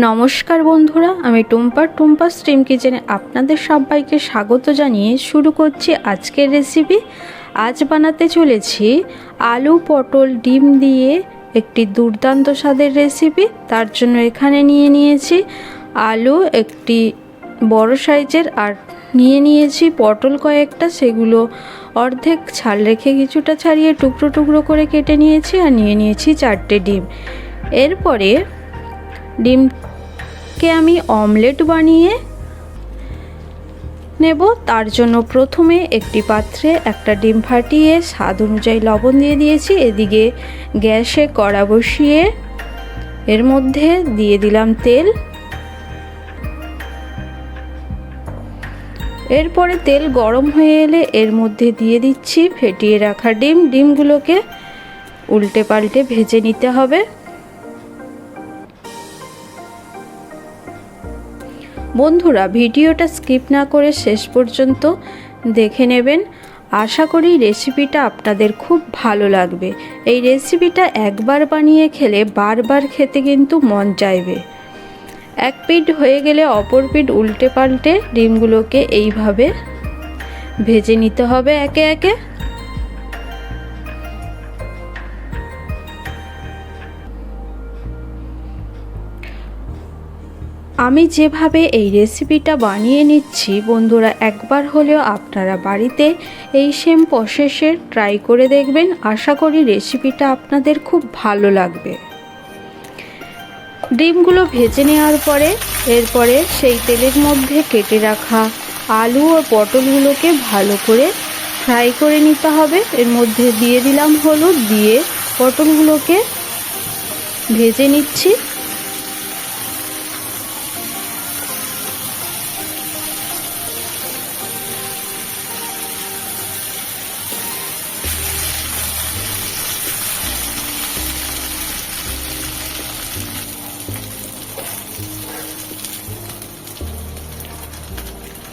নমস্কার বন্ধুরা, আমি টুম্পার টুম্পা স্ট্রিম কিচেনে আপনাদের সবাইকে স্বাগত জানিয়ে শুরু করছি আজকের রেসিপি আজ বানাতে চলেছি আলু পটল ডিম দিয়ে একটি দুর্দান্ত স্বাদের রেসিপি তার জন্য এখানে নিয়ে নিয়েছি আলু একটি বড় সাইজের আর নিয়ে নিয়েছি পটল কয়েকটা। সেগুলো অর্ধেক ছাল রেখে কিছুটা ছাড়িয়ে টুকরো টুকরো করে কেটে নিয়েছি আর নিয়ে নিয়েছি চারটে ডিম। এরপরে ডিমকে আমি অমলেট বানিয়ে নেব। তার জন্য প্রথমে একটি পাত্রে একটা ডিম ফাটিয়ে স্বাদ অনুযায়ী লবণ দিয়ে দিয়েছি। এদিকে গ্যাসে কড়া বসিয়ে এর মধ্যে দিয়ে দিলাম তেল। এরপরে তেল গরম হয়ে এলে এর মধ্যে দিয়ে দিচ্ছি, ফেটিয়ে রাখা ডিম। ডিমগুলোকে উল্টে পাল্টে ভেজে নিতে হবে। বন্ধুরা, ভিডিওটা স্কিপ না করে শেষ পর্যন্ত দেখে নেবেন। আশা করি রেসিপিটা আপনাদের খুব ভালো লাগবে। এই রেসিপিটা একবার বানিয়ে খেলে বারবার খেতে কিন্তু মন চাইবে। এক পিঠ হয়ে গেলে অপর পিঠ উল্টে পাল্টে ডিমগুলোকে এইভাবে ভেজে নিতে হবে একে একে। আমি যেভাবে এই রেসিপিটা বানিয়ে নিচ্ছি, বন্ধুরা, একবার হলেও আপনারা বাড়িতে এই সেম প্রসেসে ট্রাই করে দেখবেন। আশা করি রেসিপিটা আপনাদের খুব ভালো লাগবে। ডিমগুলো ভেজে নেওয়ার পরে, এরপরে সেই তেলের মধ্যে কেটে রাখা আলু ও পটলগুলোকে ভালো করে ফ্রাই করে নিতে হবে। এর মধ্যে দিয়ে দিলাম হলুদ, দিয়ে পটলগুলোকে ভেজে নিচ্ছি।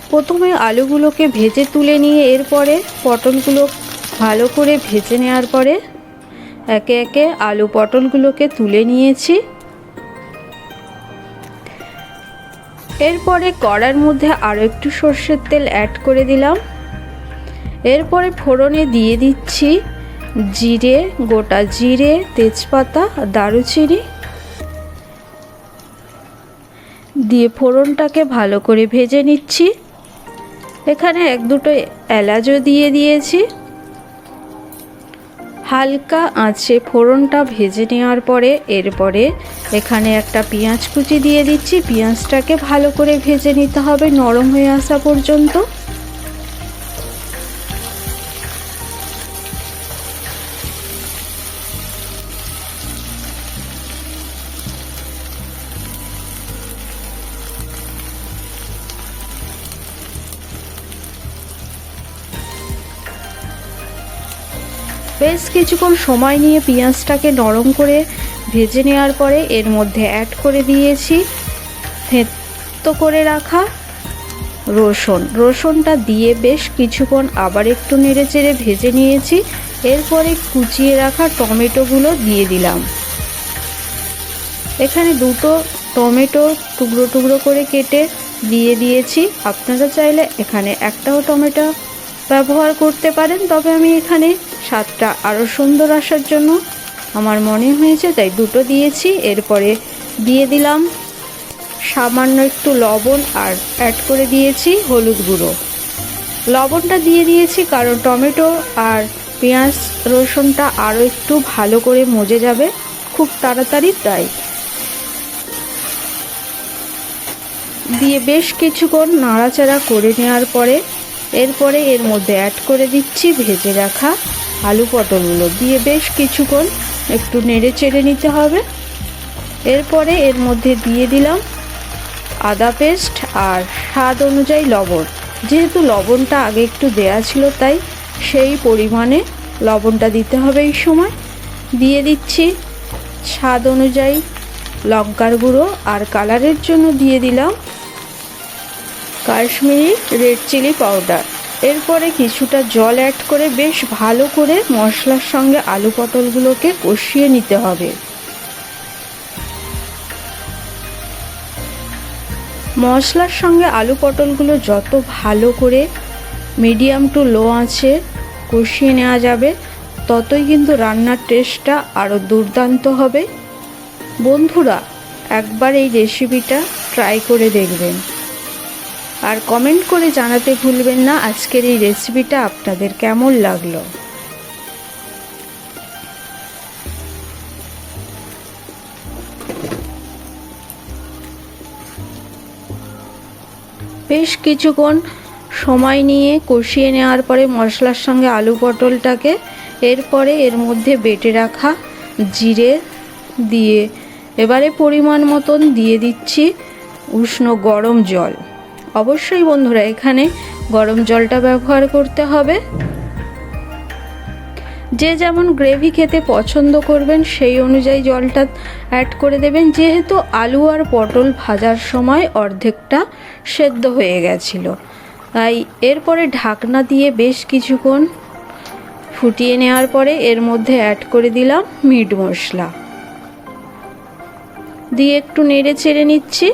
প্রথমে আলুগুলোকে ভেজে তুলে নিয়ে এরপরে পটলগুলো ভালো করে ভেজে নেওয়ার পরে একে একে আলু পটলগুলোকে তুলে নিয়েছি। এরপরে কড়ার মধ্যে আরও একটু সর্ষের তেল অ্যাড করে দিলাম। এরপরে ফোড়নে দিয়ে দিচ্ছি জিরে, গোটা জিরে, তেজপাতা, দারুচিনি। দিয়ে ফোড়নটাকে ভালো করে ভেজে নিচ্ছি। এখানে এক দুটো এলাচও দিয়ে দিয়েছি। হালকা আঁচে ফোড়নটা ভেজে নেওয়ার পরে এরপরে এখানে একটা পেঁয়াজ কুচি দিয়ে দিচ্ছি। পেঁয়াজটাকে ভালো করে ভেজে নিতে হবে নরম হয়ে আসা পর্যন্ত। বেশ কিছুক্ষণ সময় নিয়ে পেঁয়াজটাকে নরম করে ভেজে নেওয়ার পরে এর মধ্যে অ্যাড করে দিয়েছি থেতো করে রাখা রসুন। রসুনটা দিয়ে বেশ কিছুক্ষণ আবার একটু নেড়ে চেড়ে ভেজে নিয়েছি। এরপরে কুচিয়ে রাখা টমেটোগুলো দিয়ে দিলাম। এখানে দুটো টমেটো টুকরো টুকরো করে কেটে দিয়ে দিয়েছি। আপনারা চাইলে এখানে একটাও টমেটো ব্যবহার করতে পারেন, তবে আমি এখানে স্বাদটা আরও সুন্দর আসার জন্য আমার মনে হয়েছে, তাই দুটো দিয়েছি। এরপরে দিয়ে দিলাম সামান্য একটু লবণ আর অ্যাড করে দিয়েছি হলুদ গুঁড়ো। লবণটা দিয়ে দিয়েছি কারণ টমেটো আর পেঁয়াজ রসুনটা আরও একটু ভালো করে মজে যাবে, খুব তাড়াতাড়ি তাই। দিয়ে বেশ কিছুক্ষণ নাড়াচাড়া করে নেওয়ার পরে, এরপরে এর মধ্যে অ্যাড করে দিচ্ছি ভেজে রাখা আলু পটলগুলো দিয়ে বেশ কিছুক্ষণ একটু নেড়ে চেড়ে নিতে হবে। এরপরে এর মধ্যে দিয়ে দিলাম আদা পেস্ট আর স্বাদ অনুযায়ী লবণ। যেহেতু লবণটা আগে একটু দেয়া ছিল, তাই সেই পরিমাণে লবণটা দিতে হবে এই সময়। দিয়ে দিচ্ছি স্বাদ অনুযায়ী লঙ্কার গুঁড়ো আর কালারের জন্য দিয়ে দিলাম কাশ্মীরি রেড চিলি পাউডার। এরপরে কিছুটা জল অ্যাড করে বেশ ভালো করে মশলার সঙ্গে আলু পটলগুলোকে কষিয়ে নিতে হবে। মশলার সঙ্গে আলু পটলগুলো যত ভালো করে মিডিয়াম টু লো আঁচে কষিয়ে নেওয়া যাবে, ততই কিন্তু রান্নার টেস্টটা আরও দুর্দান্ত হবে। বন্ধুরা, একবার এই রেসিপিটা ট্রাই করে দেখবেন। আর কমেন্ট করে জানাতে ভুলবেন না, আজকের এই রেসিপিটা আপনাদের কেমন লাগল? বেশ কিছুক্ষণ সময় নিয়ে কষিয়ে নেওয়ার পরে মশলার সঙ্গে আলু পটলটাকে এরপরে এর মধ্যে বেটে রাখা জিরে দিয়ে, এবারে পরিমাণ মতন দিয়ে দিচ্ছি উষ্ণ গরম জল। অবশ্যই বন্ধুরা, এখানে গরম জলটা ব্যবহার করতে হবে। যে যেমন গ্রেভি খেতে পছন্দ করবেন, সেই অনুযায়ী জলটা অ্যাড করে দেবেন। যেহেতু আলু আর পটল ভাজার সময় অর্ধেকটা সেদ্ধ হয়ে গেছিল, তাই এরপরে ঢাকনা দিয়ে বেশ কিছুক্ষণ ফুটিয়ে নেওয়ার পরে এর মধ্যে অ্যাড করে দিলাম মিট মশলা। দিয়ে একটু নেড়ে চেড়ে নিচ্ছি।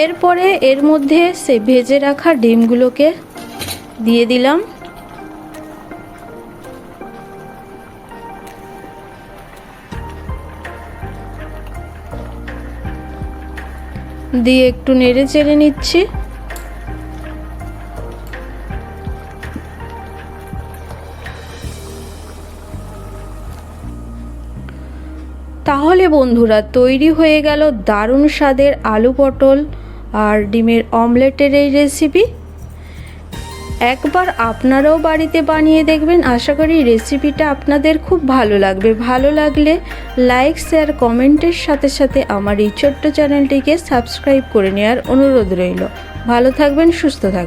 এরপরে এর মধ্যে সে ভেজে রাখা ডিমগুলোকে দিয়ে দিলাম। দিয়ে একটু নেড়ে চেড়ে নিচ্ছি। তাহলে বন্ধুরা, তৈরি হয়ে গেল দারুণ স্বাদের আলু পটল। আর ডিমের অমলেটের এই রেসিপি একবার আপনারাও বাড়িতে বানিয়ে দেখবেন। আশা করি রেসিপিটা আপনাদের খুব ভালো লাগবে। ভালো লাগলে লাইক শেয়ার কমেন্টের সাথে সাথে আমার এই ছোট্ট চ্যানেলটিকে সাবস্ক্রাইব করে নেওয়ার অনুরোধ রইল। ভালো থাকবেন, সুস্থ থাকবেন।